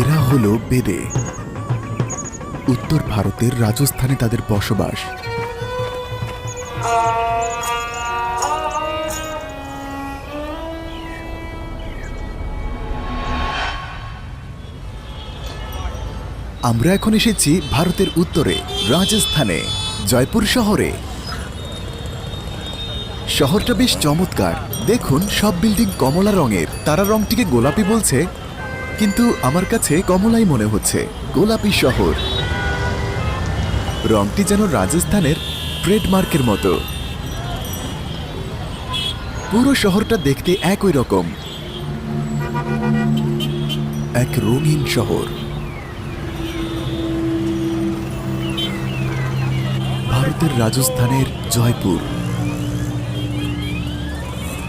এরা হলো বেদে। উত্তর ভারতের রাজস্থানে তাদের বসবাস। আমরা এখন এসেছি ভারতের উত্তরে, রাজস্থানে, জয়পুর শহরে। শহরটা বেশ চমৎকার। দেখুন, সব বিল্ডিং কমলা রঙের। তারা রংটিকে গোলাপি বলছে, কিন্তু আমার কাছে কমলাই মনে হচ্ছে। গোলাপি শহর। রংটি যেন রাজস্থানের ট্রেডমার্কের মতো। পুরো শহরটা দেখতে একই রকম। এক রঙিন শহর। ভারতের রাজস্থানের জয়পুর।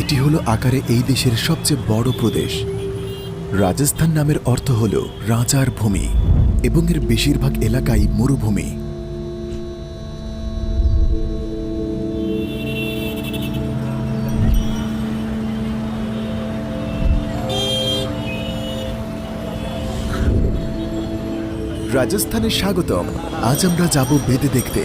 এটি হলো আকারে এই দেশের সবচেয়ে বড় প্রদেশ। রাজস্থান নামের অর্থ হল রাজার ভূমি, এবং এর বেশিরভাগ এলাকাই মরুভূমি। রাজস্থানে স্বাগতম। আজ আমরা যাব বেদে দেখতে।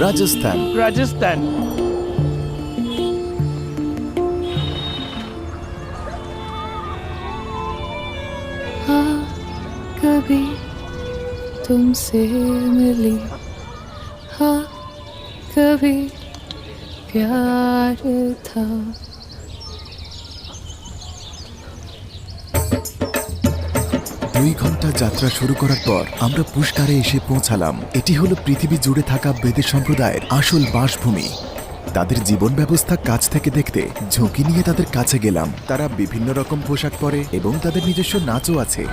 राजस्थान। राजस्थान। हाँ कभी तुमसे मिली। हाँ कभी प्यार था। দুই ঘণ্টা যাত্রা শুরু করার পর আমরা পুষ্কারে এসে পৌঁছালাম। এটি হলো পৃথিবী জুড়ে থাকা বেদে সম্প্রদায়ের আসল বাসভূমি। তাদের জীবন ব্যবস্থা কাছ থেকে দেখতে ঝুঁকি নিয়ে তাদের কাছে গেলাম। তারা বিভিন্ন রকম পোশাক পরে এবং তাদের নিজস্ব নাচও আছে।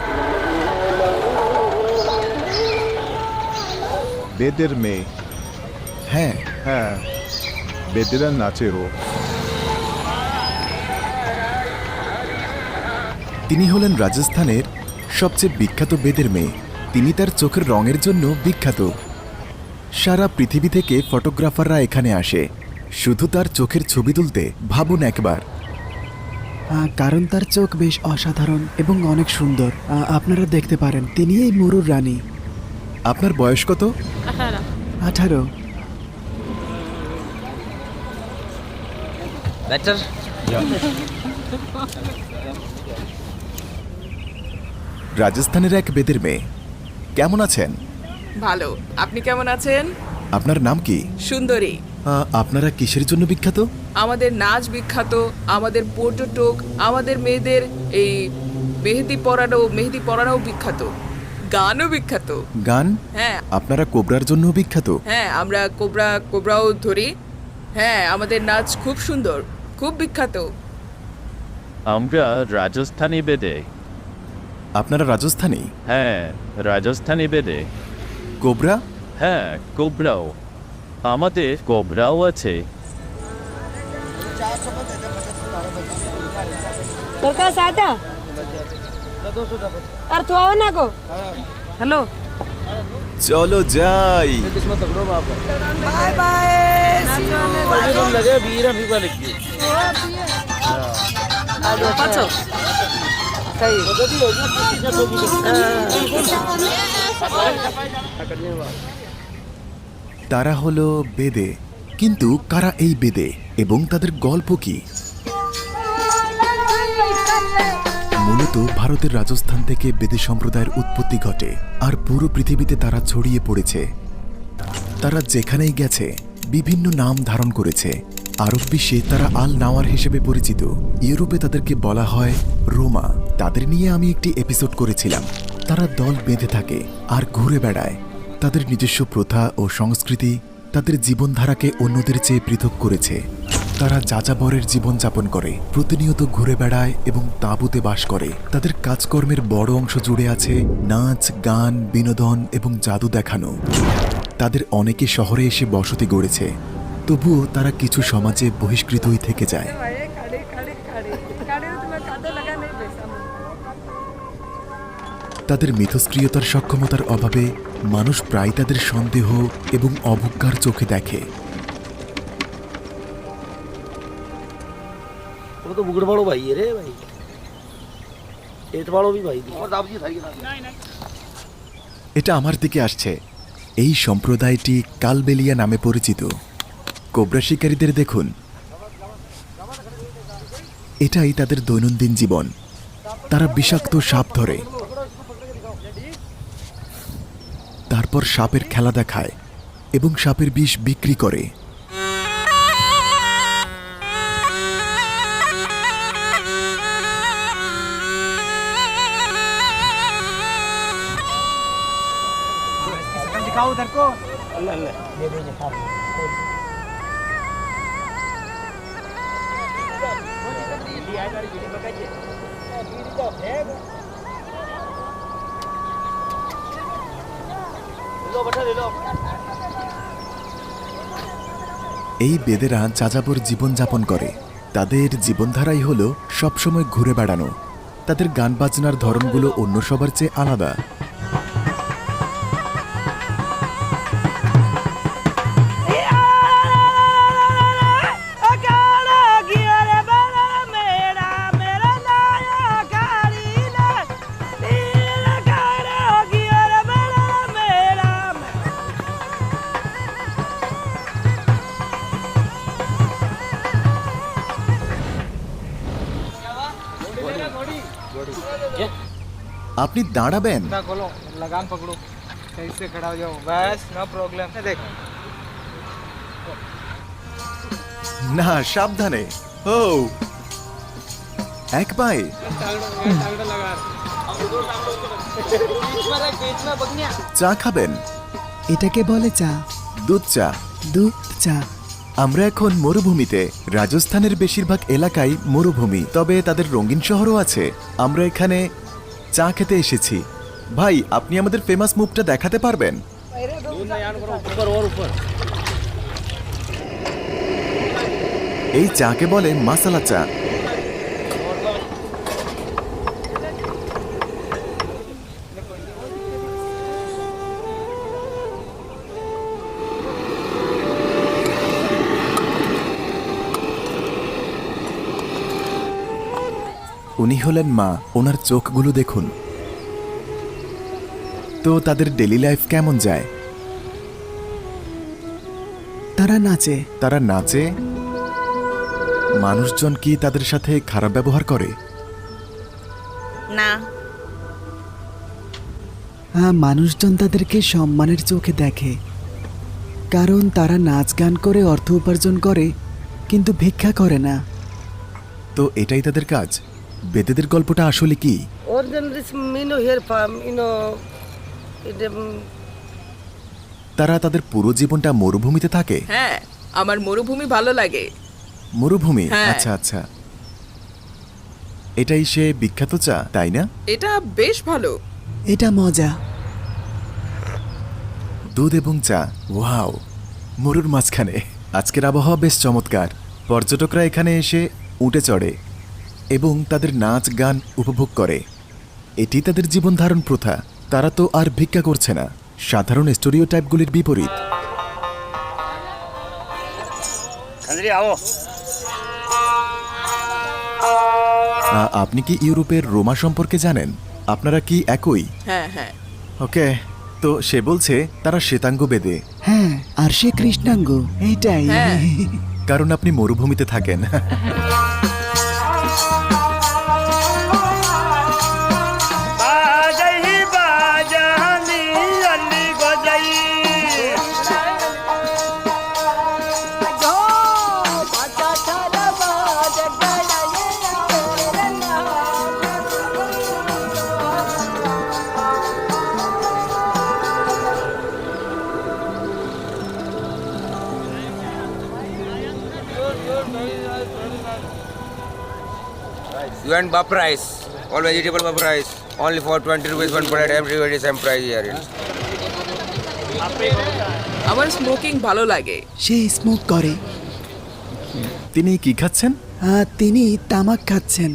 বেদের মেয়ে। হ্যাঁ। হ্যাঁ। বেদেরা নাচেরও তিনি হলেন রাজস্থানের সবচেয়ে বিখ্যাত বেদের মেয়ে। তিনি তার চোখের রঙের জন্য বিখ্যাত। সারা পৃথিবী থেকে ফটোগ্রাফাররা এখানে আসে। শুধু তার চোখের ছবি তুলতে ভাবুন একবার। কারণ তার চোখ বেশ অসাধারণ এবং অনেক সুন্দর। আপনারা দেখতে পারেন তিনি এই মরুর রানী। আপনার বয়স কত? আঠারো। রাজস্থানের এক বেদের মেয়ে। কেমন আছেন? ভালো। আপনি কেমন আছেন? আপনার নাম কি? সুন্দরী। আপনারা কিসের জন্য বিখ্যাত? আমাদের নাচ বিখ্যাত আমাদের পর্যটক আমাদের মেয়েদের এই মেহেদি পরানো মেহেদি পরানোও বিখ্যাত। গানও বিখ্যাত। গান? হ্যাঁ। আপনারা কোবরার জন্য বিখ্যাত? হ্যাঁ আমরা কোবরা কোবরাও ধরি। হ্যাঁ আমাদের নাচ খুব সুন্দর খুব বিখ্যাত। আমরা রাজস্থানী বেদে আপনারা রাজস্থানী? হ্যাঁ রাজস্থানী বেদে। কোবরা? হ্যাঁ কোবরাও। আমাদের কোবরাও আছে। আর তো না গো। হ্যালো। চলো যাই। বাই বাই তারা হলো বেদে, কিন্তু কারা এই বেদে এবং তাদের গল্প কি? মূলত ভারতের রাজস্থান থেকে বেদে সম্প্রদায়ের উৎপত্তি ঘটে আর পুরো পৃথিবীতে তারা ছড়িয়ে পড়েছে। তারা যেখানেই গেছে, বিভিন্ন নাম ধারণ করেছে। আরব বিশ্বে তারা আল নাওয়ার হিসেবে পরিচিত। ইউরোপে তাদেরকে বলা হয় রোমা। তাদের নিয়ে আমি একটি এপিসোড করেছিলাম। তারা দল বেঁধে থাকে আর ঘুরে বেড়ায়। তাদের নিজস্ব প্রথা ও সংস্কৃতি তাদের জীবনধারাকে অন্যদের চেয়ে পৃথক করেছে। তারা যাযাবরের জীবনযাপন করে, প্রতিনিয়ত ঘুরে বেড়ায় এবং তাঁবুতে বাস করে। তাদের কাজকর্মের বড় অংশ জুড়ে আছে নাচ, গান, বিনোদন এবং জাদু দেখানো। তাদের অনেকে শহরে এসে বসতি গড়েছে। তবুও তারা কিছু সমাজে বহিষ্কৃতই থেকে যায়। তাদের মিথস্ক্রিয়তার সক্ষমতার অভাবে মানুষ প্রায় তাদের সন্দেহ এবং অবজ্ঞার চোখে দেখে। এটা আমার দিকে আসছে। এই সম্প্রদায়টি কালবেলিয়া নামে পরিচিত। কোবরা শিকারীদের দেখুন। এটাই তাদের দৈনন্দিন জীবন। তারা বিষাক্ত সাপ ধরে। তারপর সাপের খেলা দেখায় এবং সাপের বিষ বিক্রি করে। এই বেদেরা যাযাবর জীবনযাপন করে। তাদের জীবনধারাই হলো সবসময় ঘুরে বেড়ানো। তাদের গান বাজনার ধরনগুলো অন্য সবার চেয়ে আলাদা। আপনি দাঁড়াবেন। না সাবধানে। ও। এক পায়ে। চা খাবেন? এটাকে বলে চা। দুধ চা। দুধ চা। আমরা এখন মরুভূমিতে। রাজস্থানের বেশিরভাগ এলাকায় মরুভূমি। তবে তাদের রঙিন শহরও আছে। আমরা এখানে চা খেতে এসেছি। ভাই, আপনি আমাদের ফেমাস মুখটা দেখাতে পারবেন? এই চাকে বলে মাসালা চা। উনি হলেন মা ওনার চোখগুলো দেখুন। তো তাদের ডেলি লাইফ কেমন যায়? তারা নাচে। তারা নাচে? মানুষজন কি তাদের সাথে খারাপ ব্যবহার করে? না। হ্যাঁ মানুষজন তাদেরকে সম্মানের চোখে দেখে। কারণ তারা নাচ গান করে অর্থ উপার্জন করে কিন্তু ভিক্ষা করে না। তো এটাই তাদের কাজ? বেদেদের গল্পটা আসলে কি? Um, তারা তাদের পুরো জীবনটা মরুভূমিতে থাকে? হ্যাঁ আমার মরুভূমি ভালো লাগে। মরুভূমি? হ্যাঁ। আচ্ছা আচ্ছা। এটাই সে বিখ্যাত চা তাই না? এটা বেশ ভালো। এটা মজা। দুধ এবং চা ওয়াও। মরুর মাঝখানে। আজকের আবহাওয়া বেশ চমৎকার। পর্যটকরা এখানে এসে উঠে চড়ে। এবং তাদের নাচ গান উপভোগ করে। এটি তাদের জীবন ধারণ প্রথা। তারা তো আর ভিক্ষা করছে না। সাধারণ স্টোরিও টাইপগুলির বিপরীত আপনি কি ইউরোপের রোমা সম্পর্কে জানেন? আপনারা কি একই? হ্যাঁ হ্যাঁ। ওকে তো সে বলছে তারা শ্বেতাঙ্গ বেদে। হ্যাঁ আর সে কৃষ্ণাঙ্গ। এইটাই। হ্যাঁ। কারণ আপনি মরুভূমিতে থাকেন। want buff rice. All vegetable buff rice. Only for 20 rupees one plate. Everybody same price here. আমার স্মোকিং ভালো লাগে সে স্মোক করে তিনি কি খাচ্ছেন আহ, তিনি তামাক খাচ্ছেন